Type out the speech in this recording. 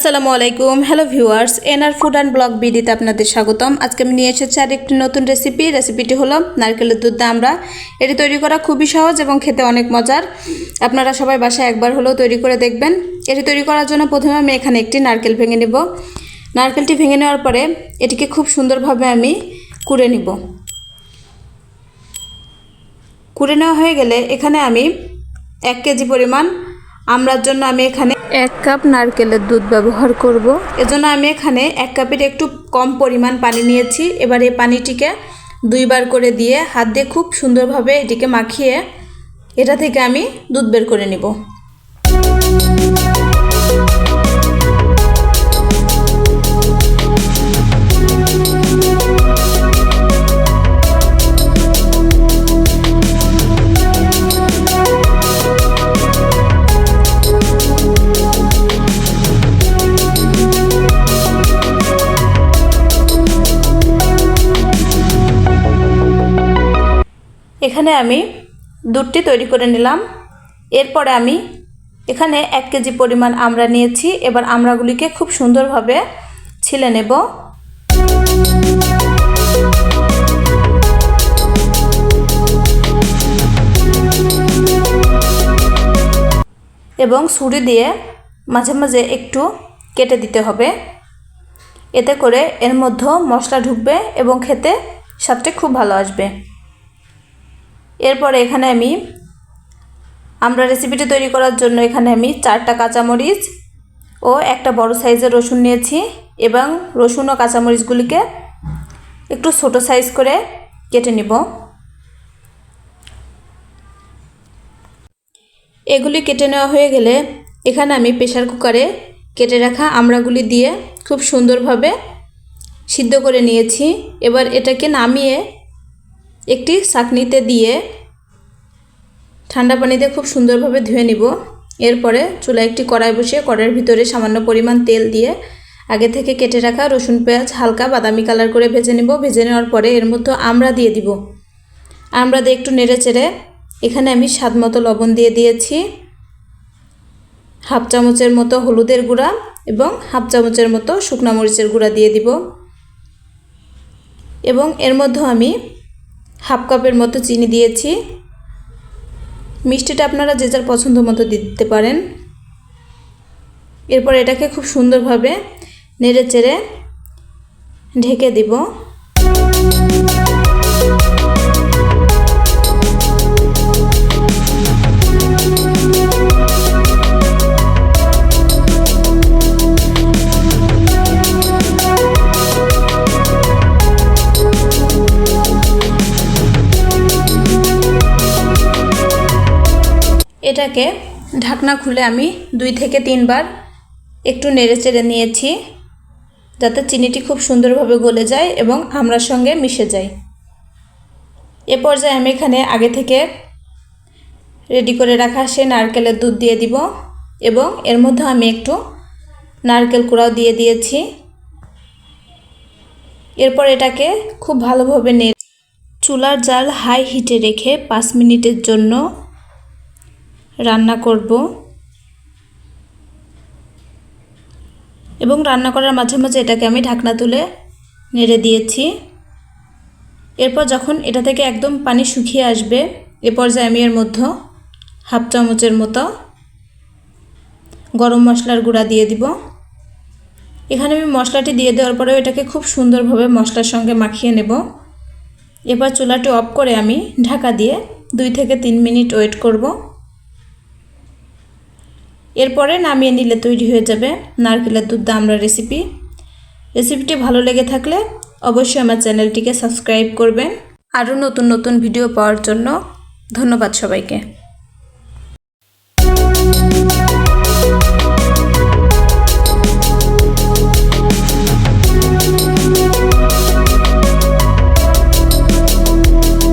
আসসালামু আলাইকুম। Hello viewers NR food and blog বিডিতে আপনাদের স্বাগতম। আজকে আমি নিয়ে এসেছি আর একটি নতুন রেসিপি রেসিপিটি হলো নারকেলের দুধ আমরা। এটি তৈরি করা খুবই সহজ এবং খেতে অনেক মজার। আপনারা সবাই বাসায় একবার হলেও তৈরি করে দেখবেন। এটি তৈরি করার জন্য প্রথমে আমি এখানে একটি নারকেল ভেঙে নেব। নারকেলটি ভেঙে নেওয়ার পরে এটিকে খুব সুন্দরভাবে আমি কুড়ে নিব। কুড়ে নেওয়া হয়ে গেলে এখানে আমি এক কেজি পরিমাণ আমরার জন্য আমি এখানে এক কাপ নারকেলের দুধ ব্যবহার করব। এজন্য আমি এখানে এক কাপের একটু কম পরিমাণ পানি নিয়েছি। এবার এই পানিটিকে দুইবার করে দিয়ে হাত দিয়ে খুব সুন্দরভাবে এটিকে মাখিয়ে এটা থেকে আমি দুধ বের করে নিব। এখানে আমি দুধটি তৈরি করে নিলাম। এরপরে আমি এখানে এক কেজি পরিমাণ আমরা নিয়েছি। এবার আমরাগুলিকে খুব সুন্দরভাবে ছিলে নেব। এবং ছুরি দিয়ে মাঝে মাঝে একটু কেটে দিতে হবে। এতে করে এর মধ্যে মশলা ঢুকবে এবং খেতে স্বাদটা খুব ভালো আসবে। এরপরে এখানে আমি, আমরা রেসিপিটি তৈরি করার জন্য এখানে আমি চারটা কাঁচামরিচ ও একটা বড় সাইজের রসুন নিয়েছি এবং রসুন ও কাঁচামরিচগুলিকে একটু ছোট সাইজ করে কেটে নিব। এগুলি কেটে নেওয়া হয়ে গেলে এখানে আমি প্রেশার কুকারে কেটে রাখা আমড়াগুলি দিয়ে খুব সুন্দরভাবে সিদ্ধ করে নিয়েছি। এবার এটাকে নামিয়ে একটি ছাঁকনিতে দিয়ে ঠান্ডা পানিতে খুব সুন্দরভাবে ধুয়ে নিব। এরপরে চুলা একটি কড়াই বসিয়ে কড়াইয়ের ভিতরে সামান্য পরিমাণ তেল দিয়ে আগে থেকে কেটে রাখা রসুন, পেঁয়াজ, হালকা বাদামি কালার করে ভেজে নিব। ভেজে নেওয়ার পরে এর মধ্যে আমরা দিয়ে দিব। আমরা দিয়ে একটু নেড়ে চেড়ে এখানে আমি স্বাদ মতো লবণ দিয়ে দিয়েছি। হাফ চামচের মতো হলুদের গুঁড়া এবং হাফ চামচের মতো শুকনা মরিচের গুঁড়া দিয়ে দিব। এবং এর মধ্যে আমি হাফ কাপের মতো চিনি দিয়েছি। মিষ্টিটা আপনারা যে যার পছন্দ মতো দিতে পারেন। এরপর এটাকে খুব সুন্দরভাবে নেড়ে চেড়ে ঢেকে দিব। এটাকে ঢাকনা খুলে আমি দুই থেকে তিনবার একটু নেড়ে চেড়ে নিয়েছি, যাতে চিনিটি খুব সুন্দরভাবে গলে যায় এবং আমড়ার সঙ্গে মিশে যায়। এ পর্যায়ে আমি এখানে আগে থেকে রেডি করে রাখা সে নারকেলের দুধ দিয়ে দিব এবং এর মধ্যে আমি একটু নারকেল কুড়াও দিয়ে দিয়েছি। এরপর এটাকে খুব ভালোভাবে নে চুলার জাল হাই হিটে রেখে পাঁচ মিনিটের জন্য রান্না করব। এবং রান্না করার মাঝে মাঝে এটাকে আমি ঢাকনা তুলে নেড়ে দিয়েছি। এরপর যখন এটা থেকে একদম পানি শুকিয়ে আসবে, এ পর্যায়ে আমি এর মধ্যে হাফ চামচের মতো গরম মশলার গুঁড়া দিয়ে দিব। এখানে আমি মশলাটি দিয়ে দেওয়ার পরেও এটাকে খুব সুন্দরভাবে মশলার সঙ্গে মাখিয়ে নেব। এবার চুলাটি অফ করে আমি ঢাকা দিয়ে দুই থেকে তিন মিনিট ওয়েট করব। এরপরে নামিয়ে নিলে তৈরি হয়ে যাবে নারকেলের দুধ দামরা রেসিপি রেসিপিটি ভালো লেগে থাকলে অবশ্যই আমার চ্যানেলটিকে সাবস্ক্রাইব করবেন। আরও নতুন নতুন ভিডিও পাওয়ার জন্য ধন্যবাদ সবাইকে।